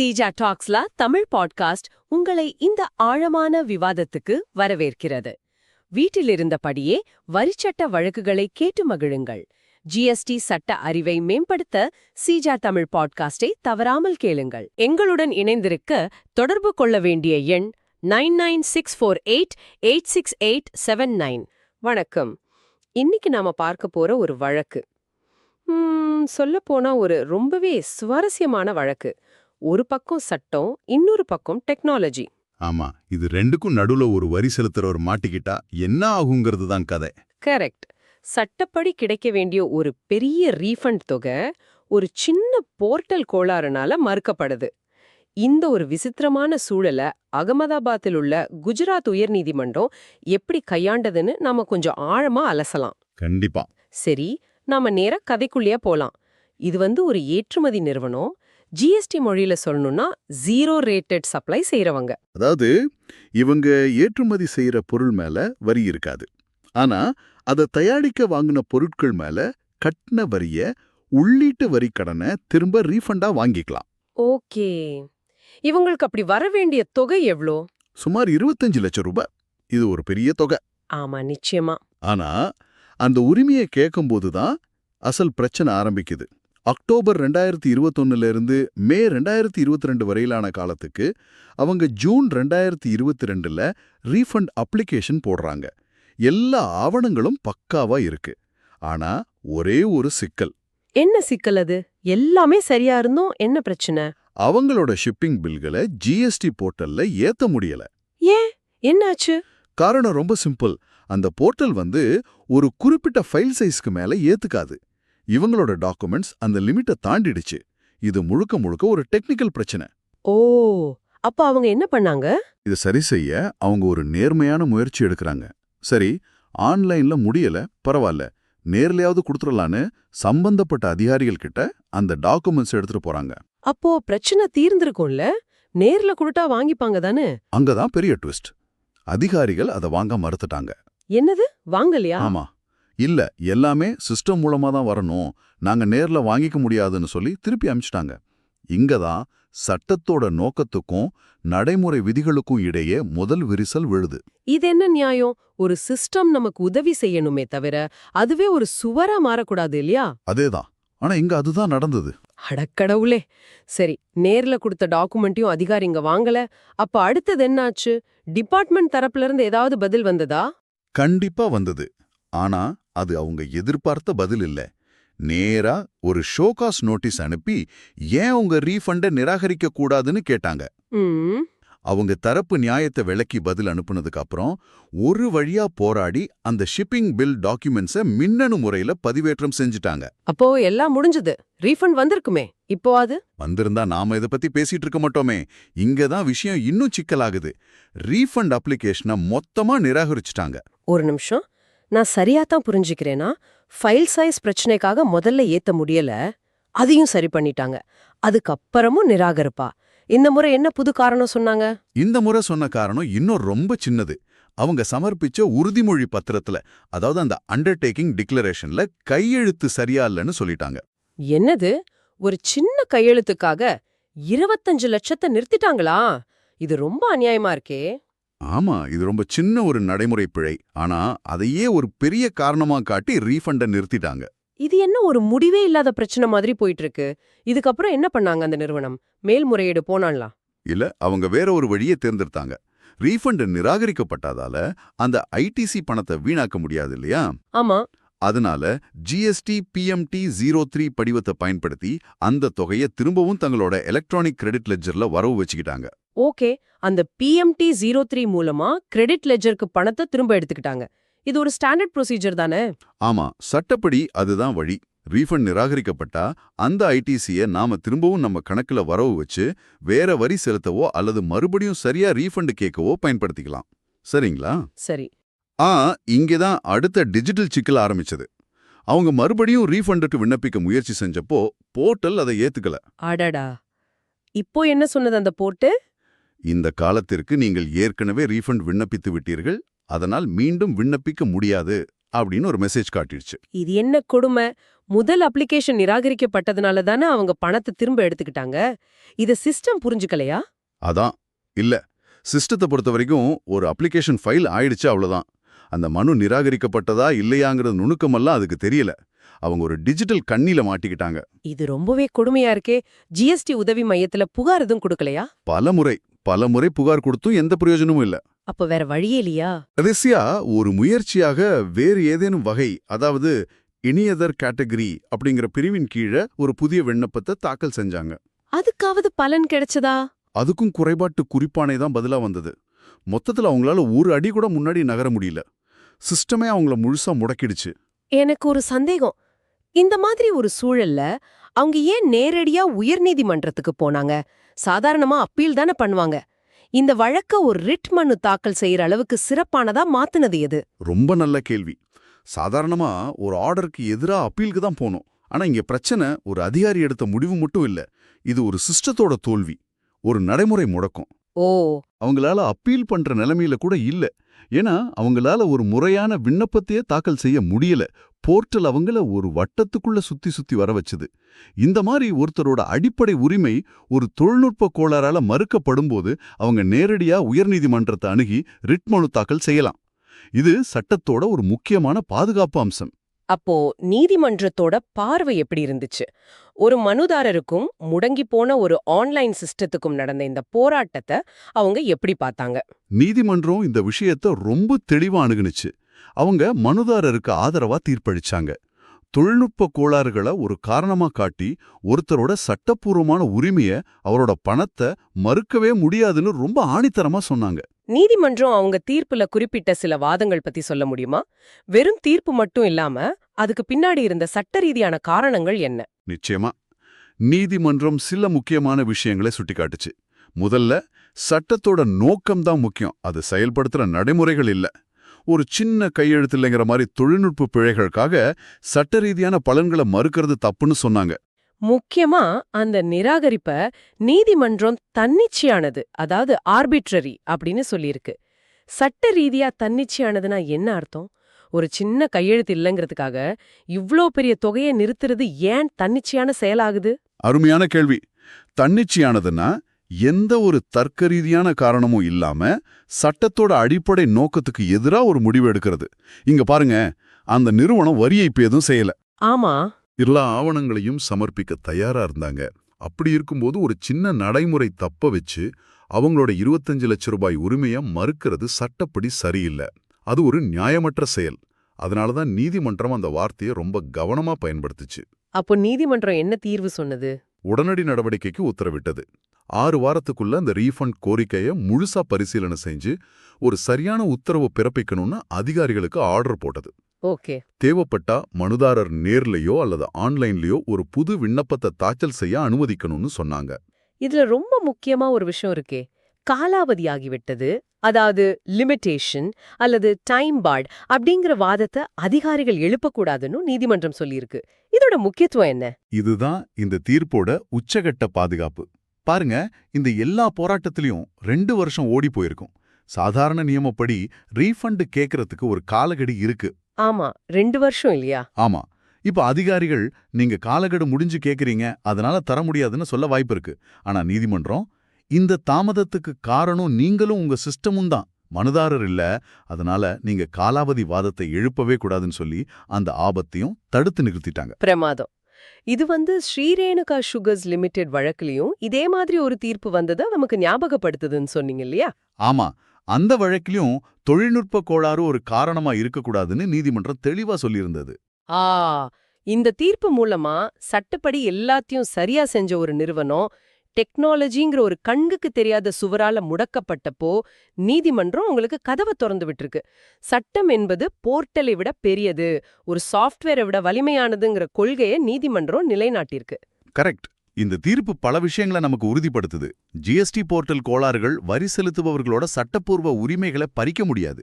Seeja Taxila Tamil podcast உங்களை இந்த ஆழமான விவாதத்துக்கு வரவேற்கிறது. வீட்டிலிருந்தபடியே வரிச்சட்ட வழக்குகளை கேட்டு மகிழுங்கள். ஜிஎஸ்டி சட்ட அறிவை மேம்படுத்த சீஜா தமிழ் பாட்காஸ்டை தவறாமல் கேளுங்கள். எங்களுடன் இணைந்திருக்க தொடர்பு கொள்ள வேண்டிய எண் nine nine six four eight eight six eight seven nine. வணக்கம். இன்னைக்கு நாம பார்க்க போற ஒரு வழக்கு. சொல்ல போனா ஒரு ரொம்பவே சுவாரஸ்யமான வழக்கு. ஒரு பக்கம் சட்டம் இன்னொரு பக்கம் டெக்னாலஜி ஆமா இது ரெண்டுக்கும் நடுவுல ஒரு வரி செலுத்துறவர் மாட்டிக்கிட்டா என்ன ஆகுங்கிறது தான் கதை. கரெக்ட் சட்டப்படி கிடைக்க வேண்டிய ஒரு பெரிய ரீஃபண்ட் தொகை ஒரு சின்ன போர்ட்டல் கோளாறுனால மறுக்கப்படுது. இந்த ஒரு விசித்திரமான சூழலை அகமதாபாத்தில் உள்ள குஜராத் உயர்நீதிமன்றம் எப்படி கையாண்டதுன்னு நாம கொஞ்சம் ஆழமா அலசலாம். கண்டிப்பா. சரி நாம நேரா கதைக்குள்ளேயே போலாம். இது வந்து ஒரு ஏற்றுமதி நிறுவனம் ஜிஎஸ்டி மொழியில சொல்லணும்னா ஜீரோ ரேட்டட் சப்ளை செய்றவங்க. அதாவது இவங்க ஏற்றுமதி செய்யற பொருள் மேல வரி இருக்காது. ஆனா அதை தயாரிக்க வாங்கின பொருட்கள் மேல கட்டின வரிய உள்ளீட்டு வரி கடனை திரும்ப ரீஃபண்டா வாங்கிக்கலாம். ஓகே. இவங்களுக்கு அப்படி வர வேண்டிய தொகை எவ்ளோ? சுமார் 25 லட்சம் ரூபாய். இது ஒரு பெரிய தொகை. ஆமா நிச்சயமா. ஆனா அந்த உரிமையை கேட்கும்போது தான் அசல் பிரச்சனை ஆரம்பிக்குது. அக்டோபர் ரெண்டாயிரத்தி இருபத்தொன்னுல இருந்து மே ரெண்டாயிரத்தி இருபத்தி ரெண்டு வரையிலான காலத்துக்கு அவங்க ஜூன் ரெண்டாயிரத்தி இருபத்தி ரெண்டுல ரீஃபண்ட் அப்ளிகேஷன் போடுறாங்க. எல்லா ஆவணங்களும் பக்காவா இருக்கு. ஆனா ஒரே ஒரு சிக்கல். என்ன சிக்கல் அது? எல்லாமே சரியா இருந்தும் என்ன பிரச்சனை? அவங்களோட ஷிப்பிங் பில்களை ஜிஎஸ்டி போர்ட்டல்ல ஏத்த முடியல. ஏன்? என்னாச்சு? காரணம் ரொம்ப சிம்பிள். அந்த போர்ட்டல் வந்து ஒரு குறிப்பிட்ட ஃபைல் சைஸ்க்கு மேல ஏத்துக்காது. இவங்களோட டாக்குமெண்ட்ஸ் அந்த லிமிட்டை தாண்டிடுச்சு. இது முழுக்க முழுக்க ஒரு டெக்னிக்கல் பிரச்சனை. ஓ அப்ப அவங்க என்ன பண்ணாங்க? இது சரி செய்ய அவங்க ஒரு நேர்மையான முயற்சி எடுக்கறாங்க. சரி ஆன்லைன்ல முடியல பரவாயில்ல நேர்லயாவது கொடுத்துடலான்னு சம்பந்தப்பட்ட அதிகாரிகள் கிட்ட அந்த டாக்குமெண்ட்ஸ் எடுத்துட்டு போறாங்க. அப்போ பிரச்சனை தீர்ந்திருக்கும்ல? நேர்ல கொடுத்தா வாங்கிப்பாங்க தானே? அங்கதான் பெரிய ட்விஸ்ட். அதிகாரிகள் அதை வாங்க மறுத்துட்டாங்க. என்னது? வாங்கலையா? ஆமா. இல்ல எல்லாமே சிஸ்டம் மூலமா தான் வரணும். நாங்க நேர்ல வாங்கிக்க முடியாதுன்னு சொல்லி திருப்பி அனுப்பிச்சிட்டாங்க இங்க தான் சட்டத்தோட நோக்கத்துக்கும் நடைமுறை விதிகளுக்கும் இடையே முதல் விரிசல் விழுது. இது என்ன நியாயம்? ஒரு சிஸ்டம் நமக்கு உதவி செய்யணுமே தவிர அதுவே ஒரு சுவரா மாறக்கூடாது இல்லையா? அதேதான். ஆனா இங்க அதுதான் நடந்தது. அடக்கடவுளே சரி நேர்ல கொடுத்த டாக்குமெண்ட்டையும் அதிகாரி இங்க வாங்கல. அப்ப அடுத்தது என்னாச்சு? டிபார்ட்மெண்ட் தரப்புல இருந்து ஏதாவது பதில் வந்ததா? கண்டிப்பா வந்தது. ஆனா அது அவங்க எதிர்பார்த்த பதில் இல்ல. நேரா ஒரு ஷோகாஸ் நோட்டீஸ் அனுப்பி ஏன் உங்க ரீஃபண்டை நிராகரிக்க கூடாதுன்னு கேட்டாங்க. அவங்க தரப்பு நியாயத்தை விளக்கி பதில் அனுப்புனதுக்கு அப்புறம் ஒரு வழியா போராடி அந்த ஷிப்பிங் பில் டாக்குமெண்ட்ஸை மின்னணு முறையில பதிவேற்றம் செஞ்சுட்டாங்க. அப்போ எல்லாம் முடிஞ்சது. ரீஃபண்ட் வந்திருக்குமே. இப்போ அது? வந்திருந்தா நாம இத பத்தி பேசிட்டு இருக்க மாட்டோமே. இங்க தான் விஷயம் இன்னும் சிக்கலாகுது. ரீஃபண்ட் அப்ளிகேஷனை மொத்தமா நிராகரிச்சுட்டாங்க. ஒரு நிமிஷம். நான் சரியா தான் புரிஞ்சுக்கிறேனா ஃபைல் சைஸ் பிரச்சனைக்காக முதல்ல ஏத்த முடியல அதையும் சரி பண்ணிட்டாங்க. அதுக்கப்புறமும் நிராகரிப்பா. இந்த முறை என்ன புது காரணம் சொன்னாங்க? இந்த முறை சொன்ன காரணம் இன்னும் ரொம்ப சின்னது. அவங்க சமர்ப்பிச்ச உறுதிமொழி பத்திரத்துல அதாவது அந்த அண்டர்டேக்கிங் டிக்ளரேஷன்ல கையெழுத்து சரியா இல்லைன்னு சொல்லிட்டாங்க. என்னது? ஒரு சின்ன கையெழுத்துக்காக இருபத்தஞ்சு லட்சத்தை நிறுத்திட்டாங்களா? இது ரொம்ப அநியாயமா இருக்கே. ஆமா இது ரொம்ப சின்ன ஒரு நடைமுறை பிழை. ஆனா அதையே ஒரு பெரிய காரணமா காட்டி ரீஃபண்டை நிறுத்திட்டாங்க. இது என்ன ஒரு முடிவே இல்லாத பிரச்சனை மாதிரி போயிட்டு இருக்கு இதுக்கப்புறம் என்ன பண்ணாங்க அந்த நிறுவனம்? மேல்முறையீடு போனாங்களா? இல்ல அவங்க வேற ஒரு வழியை தேர்ந்தெடுத்தாங்க. ரீஃபண்ட் நிராகரிக்கப்பட்டதால அந்த ஐடிசி பணத்தை வீணாக்க முடியாது இல்லையா? ஆமா. அதனால ஜிஎஸ்டி பிஎம்டி ஜீரோ த்ரீ படிவத்தை பயன்படுத்தி அந்த தொகையை திரும்பவும் தங்களோட எலக்ட்ரானிக் கிரெடிட் லெட்ஜர்ல வரவு வச்சுக்கிட்டாங்க. ஓகே அந்த பிஎம்டி ஜீரோ த்ரீ மூலமா கிரெடிட் லெஜருக்கு பணத்தை திரும்ப எடுத்துக்கிட்டாங்க. இது ஒரு ஸ்டாண்டர்ட் ப்ரொசீஜர் தானே? ஆமா சட்டப்படி அதுதான் வழி. ரீஃபண்ட் நிராகரிக்கப்பட்டா அந்த ஐடிசியை நாம திரும்பவும் நம்ம கணக்குல வரவு வச்சு வேற வரி செலுத்தவோ அல்லது மறுபடியும் சரியா ரீஃபண்ட் கேட்கவோ பயன்படுத்திக்கலாம். சரிங்களா? சரி. ஆ இங்கதான் அடுத்த டிஜிட்டல் சிக்கல் ஆரம்பிச்சது. அவங்க மறுபடியும் ரீஃபண்டுக்கு விண்ணப்பிக்க முயற்சி செஞ்சப்போ போர்ட்டல் அதை ஏத்துக்கல. அடடா. இப்போ என்ன சொன்னது அந்த போட்டு இந்த காலத்திற்கு நீங்கள் ஏற்கனவே ரீஃபண்ட் விண்ணப்பித்து விட்டீர்கள் அதனால் மீண்டும் விண்ணப்பிக்க முடியாது அப்படின்னு ஒரு மெசேஜ் காட்டிடுச்சு. இது என்ன கொடுமை? முதல் அப்ளிகேஷன் நிராகரிக்கப்பட்டதுனால தானே அவங்க பணத்தை திரும்ப எடுத்துக்கிட்டாங்க? இத சிஸ்டம் புரிஞ்சுக்கலையா? அதான். இல்ல. சிஸ்டத்தை பொறுத்த வரைக்கும் ஒரு அப்ளிகேஷன் ஃபைல் ஆயிடுச்சு அவ்வளவுதான். அந்த மனு நிராகரிக்கப்பட்டதா இல்லையாங்கிறது நுணுக்கமெல்லாம் அதுக்கு தெரியல. அவங்க ஒரு டிஜிட்டல் கண்ணில மாட்டிக்கிட்டாங்க. இது ரொம்பவே கொடுமையா இருக்கே. ஜிஎஸ்டி உதவி மையத்துல புகார் எதுவும் கொடுக்கலையா? பல முறை பல முறை புகார் கொடுத்தும் எந்த பிரயோஜனமும் இல்ல. அப்ப வேற வழியே இல்லையா? கடைசியா ஒரு முயற்சியாக வேறு ஏதேனும் வகை அதாவது இனியதர் கேட்டகரி அப்படிங்கிற பிரிவின் கீழே ஒரு புதிய விண்ணப்பத்தை தாக்கல் செஞ்சாங்க. அதுக்காவது பலன் கிடைச்சதா? அதுக்கும் குறைபாட்டு குறிப்பானை தான் பதிலா வந்தது. மொத்தத்துல அவங்களால ஒரு அடி கூட முன்னாடி நகர முடியல. சிஸ்டமே அவங்கள முழுசா முடக்கிடுச்சு. எனக்கு ஒரு சந்தேகம். இந்த மாதிரி ஒரு சூழல்ல அவங்க ஏன் நேரடியா உயர்நீதிமன்றத்துக்கு போனாங்க? சாதாரணமா அப்பீல் தானே பண்ணுவாங்க. இந்த வழக்க ஒரு ரிட் மனு தாக்கல் செய்யற அளவுக்கு சிறப்பானதா மாத்துனது எது? ரொம்ப நல்ல கேள்வி. சாதாரணமா ஒரு ஆர்டருக்கு எதிரா அப்பீலுக்கு தான் போனோம். ஆனா இங்க பிரச்சனை ஒரு அதிகாரி எடுத்த முடிவு மட்டும் இல்ல. இது ஒரு சிஸ்டத்தோட தோல்வி. ஒரு நடைமுறை முடக்கம். ஓ. அவங்களால அப்பீல் பண்ற நிலைமையில கூட இல்ல. ஏன்னா அவங்களால ஒரு முறையான விண்ணப்பத்தையே தாக்கல் செய்ய முடியல. போர்ட்டல் அவங்கள ஒரு வட்டத்துக்குள்ள சுத்தி சுத்தி வர வச்சது. இந்த மாதிரி ஒருத்தரோட அடிப்படை உரிமை ஒரு தொழில்நுட்ப கோளாறால மறுக்கப்படும் போது அவங்க நேரடியா உயர்நீதிமன்றத்தை அணுகி ரிட் மனு தாக்கல் செய்யலாம். இது சட்டத்தோட ஒரு முக்கியமான பாதுகாப்பு அம்சம். அப்போ நீதிமன்றத்தோட பார்வை எப்படி இருந்துச்சு? ஒரு மனுதாரருக்கும் முடங்கி போன ஒரு ஆன்லைன் சிஸ்டத்துக்கும் நடந்த இந்த போராட்டத்தை அவங்க எப்படி பார்த்தாங்க? நீதிமன்றம் இந்த விஷயத்த ரொம்ப தெளிவா அணுகுனுச்சு. அவங்க மனுதாரருக்கு ஆதரவா தீர்ப்பளிச்சாங்க. தொழில்நுட்ப கோளாறுகளை ஒரு காரணமா காட்டி ஒருத்தரோட சட்டப்பூர்வமான உரிமைய அவரோட பணத்தை மறுக்கவே முடியாதுன்னு ரொம்ப ஆணித்தரமா சொன்னாங்க. நீதிமன்றம் அவங்க தீர்ப்புல குறிப்பிட்ட சில வாதங்கள் பத்தி சொல்ல முடியுமா? வெறும் தீர்ப்பு மட்டும் இல்லாம அதுக்கு பின்னாடி இருந்த சட்ட ரீதியான காரணங்கள் என்ன? நிச்சயமா. நீதிமன்றம் சில முக்கியமான விஷயங்களை சுட்டிக்காட்டுச்சு. முதல்ல சட்டத்தோட நோக்கம் தான் முக்கியம். அது செயல்படுத்துற நடைமுறைகள் இல்ல. ஒரு சின்ன கையெழுத்து இல்லைங்கிற மாதிரி தொழில்நுட்ப பிழைகளுக்காக சட்ட ரீதியான பலன்களை மறுக்கிறது தப்புன்னு சொன்னாங்க. முக்கியமா அந்த நிராகரிப்ப நீதிமன்றம் தன்னிச்சையானது அதாவது ஆர்பிட்ரரி அப்படின்னு சொல்லியிருக்கு. சட்ட ரீதியா தன்னிச்சையானதுன்னா என்ன அர்த்தம்? ஒரு சின்ன கையெழுத்து இல்லைங்கிறதுக்காக இவ்ளோ பெரிய தொகையை நிறுத்துறது ஏன் தன்னிச்சையான செயலாகுது? அருமையான கேள்வி. தன்னிச்சையானதுன்னா எந்த ஒரு தர்க்க ரீதியான காரணமும் இல்லாம சட்டத்தோட அடிப்படை நோக்கத்துக்கு எதிரா ஒரு முடிவு எடுக்கிறது. இங்க பாருங்க அந்த நிறுவனம் வரி ஏய்ப்பு எதுவும் செய்யல. ஆமா. எல்லா ஆவணங்களையும் சமர்ப்பிக்க தயாரா இருந்தாங்க. அப்படி இருக்கும்போது ஒரு சின்ன நடைமுறை தப்ப வச்சு அவங்களோட 25 லட்ச ரூபாய் உரிமைய மறுக்கிறது சட்டப்படி சரியில்லை. அது ஒரு நியாயமற்ற செயல். அதனால தான் நீதிமன்றம் அந்த வார்த்தையை ரொம்ப கவனமா பயன்படுத்துச்சு. அப்போ நீதிமன்றம் என்ன தீர்வு சொன்னது? உடனடி நடவடிக்கைக்கு உத்தரவிட்டது. ஆறு வாரத்துக்குள்ள அந்த ரீஃபண்ட் கோரிக்கையை முழுசா பரிசீலனை செஞ்சு ஒரு சரியான உத்தரவு பிறப்பிக்கணும்னு அதிகாரிகளுக்கு ஆர்டர் போட்டது. ஓகே. தேவைப்பட்டா மனுதாரர் நேர்லயோ அல்லது ஆன்லைன்லயோ ஒரு புது விண்ணப்பத்தை தாக்கல் செய்ய அனுமதிக்கணும்னு சொன்னாங்க. இதுல ரொம்ப முக்கியமா ஒரு விஷயம் இருக்கே. காலாவதி ஆகிவிட்டது அதாவது லிமிட்டேஷன் அல்லது டைம் பார்ட் அப்படிங்கிற வாதத்தை அதிகாரிகள் எழுப்பக்கூடாதுன்னு நீதிமன்றம் சொல்லியிருக்கு. இதோட முக்கியத்துவம் என்ன? இதுதான் இந்த தீர்ப்போட உச்சகட்ட பாதுகாப்பு. பாருங்க இந்த எல்லா போராட்டத்திலையும் ரெண்டு வருஷம் ஓடி போயிருக்கும். சாதாரண நியமப்படி ரீஃபண்ட் கேட்கறதுக்கு ஒரு காலகடி இருக்கு. ஆமா ரெண்டு வருஷம் இல்லையா? ஆமா. இப்ப அதிகாரிகள் நீங்க காலகெடு முடிஞ்சு கேக்குறீங்க அதனால தர முடியாதுன்னு சொல்ல வாய்ப்பு இருக்கு. ஆனா நீதிமன்றம் இந்த தாமதத்துக்கு காரணம் நீங்களும் உங்க சிஸ்டமும் தான். மனுதாரர் இல்ல அதனால நீங்க காலாவதி வாதத்தை எழுப்பவே கூடாதுன்னு சொல்லி அந்த ஆபத்தையும் தடுத்து நிறுத்திட்டாங்க. பிரமாதம். இது வந்து ஸ்ரீரேணுகா சுகர்ஸ் லிமிடெட் வழக்குலயும் இதே மாதிரி ஒரு தீர்ப்பு வந்ததை நமக்கு ஞாபகப்படுத்துதுன்னு சொன்னீங்க இல்லையா? ஆமா. அந்த வழக்கிலும் தொழில்நுட்ப கோளாறு ஒரு காரணமா இருக்கக்கூடாதுன்னு நீதிமன்றம் தெளிவா சொல்லியிருந்தது. ஆ இந்த தீர்ப்பு மூலமா சட்டப்படி எல்லாத்தையும் சரியா செஞ்ச ஒரு நிறுவனம் டெக்னாலஜிங்கிற ஒரு கண்ணுக்கு தெரியாத சுவரால முடக்கப்பட்டப்போ நீதிமன்றம் உங்களுக்கு கதவை திறந்து விட்டுருக்கு. சட்டம் என்பது போர்ட்டலை விட பெரியது ஒரு சாஃப்ட்வேரை விட வலிமையானதுங்கிற கொள்கையை நீதிமன்றம் நிலைநாட்டியிருக்கு. கரெக்ட். இந்த தீர்ப்பு பல விஷயங்களை நமக்கு உறுதிப்படுத்துது. ஜிஎஸ்டி போர்ட்டல் கோளாறுகள் வரி செலுத்துபவர்களோட சட்டப்பூர்வ உரிமைகளை பறிக்க முடியாது.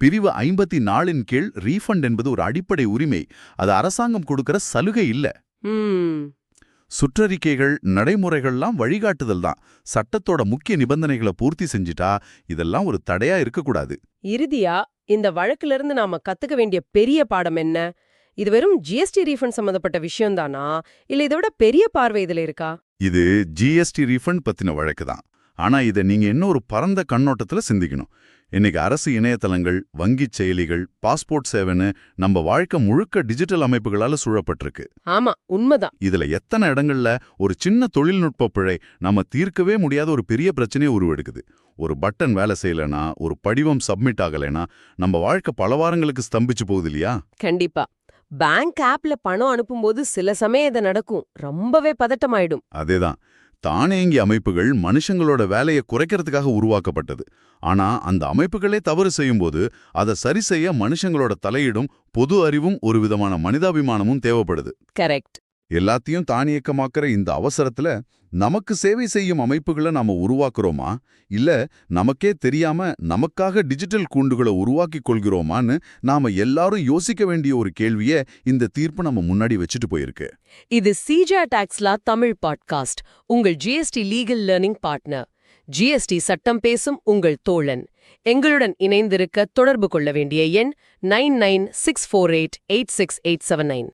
பிரிவு ஐம்பத்தி நாலின் கீழ் ரீஃபண்ட் என்பது ஒரு அடிப்படை உரிமை. அது அரசாங்கம் கொடுக்கிற சலுகை இல்ல. சுற்றறிக்கைகள் நடைமுறைகள்லாம் வழிகாட்டுதல் தான். சட்டத்தோட முக்கிய நிபந்தனைகளை பூர்த்தி செஞ்சிட்டா இதெல்லாம் ஒரு தடையா இருக்கக்கூடாது. இறுதியா இந்த வழக்குல இருந்து நாம கத்துக்க வேண்டிய பெரிய பாடம் என்ன? இது வெறும் ஜிஎஸ்டி ரீஃபண்ட் சம்பந்தப்பட்ட விஷயம் தானா இல்ல இதை விட பெரிய பார்வை இதுல இருக்கா? இது ஜிஎஸ்டி ரீஃபண்ட் பத்தின வழக்கு தான். ஆனா இதை நீங்க இன்னொரு பரந்த கண்ணோட்டத்துல சிந்திக்கணும். இன்னைக்கு அரசு இணையதளங்கள் வங்கிச் செயலிகள் பாஸ்போர்ட் சேவைன்னு நம்ம வாழ்க்கை முழுக்க டிஜிட்டல் அமைப்புகளால சூழப்பட்டிருக்கு. ஆமா உண்மைதான். இதுல எத்தனை இடங்கள்ல ஒரு சின்ன தொழில்நுட்ப பிழை நம்ம தீர்க்கவே முடியாத ஒரு பெரிய பிரச்சனையை உருவெடுக்குது. ஒரு பட்டன் வேலை செய்யலைனா ஒரு படிவம் சப்மிட் ஆகலைனா நம்ம வாழ்க்கை பல வாரங்களுக்கு ஸ்தம்பிச்சு போகுது இல்லையா? கண்டிப்பா. பேங்க் ஆப்ல பணம் அனுப்பும்போது சில சமயம் இது நடக்கும். ரொம்பவே பதட்டமாயிடும். அதேதான். தானியங்கி அமைப்புகள் மனுஷங்களோட வேலையை குறைக்கிறதுக்காக உருவாக்கப்பட்டது. ஆனா அந்த அமைப்புகளே தவறு செய்யும்போது அதை சரி செய்ய மனுஷங்களோட தலையீடும் பொது அறிவும் ஒரு விதமான மனிதாபிமானமும் தேவைப்படுது. கரெக்ட். எல்லாத்தையும் தானியக்கமாக்குற இந்த அவசரத்துல நமக்கு சேவை செய்யும் அமைப்புகளை நாம உருவாக்குறோமா? இல்ல நமக்கே தெரியாம நமக்காக டிஜிட்டல் கூண்டுகளை உருவாக்கி கொள்கிறோமான்னு நாம எல்லாரும் யோசிக்க வேண்டிய ஒரு கேள்விய இந்த தீர்ப்பு நம்ம முன்னாடி வச்சுட்டு போயிருக்கு. இது சிஜா டாக்ஸ்லா தமிழ் பாட்காஸ்ட். உங்கள் GST legal learning partner GST சட்டம் பேசும் உங்கள் தோழன். எங்களுடன் இணைந்திருக்க தொடர்பு கொள்ள வேண்டிய எண் nine nine six four eight eight six eight seven nine.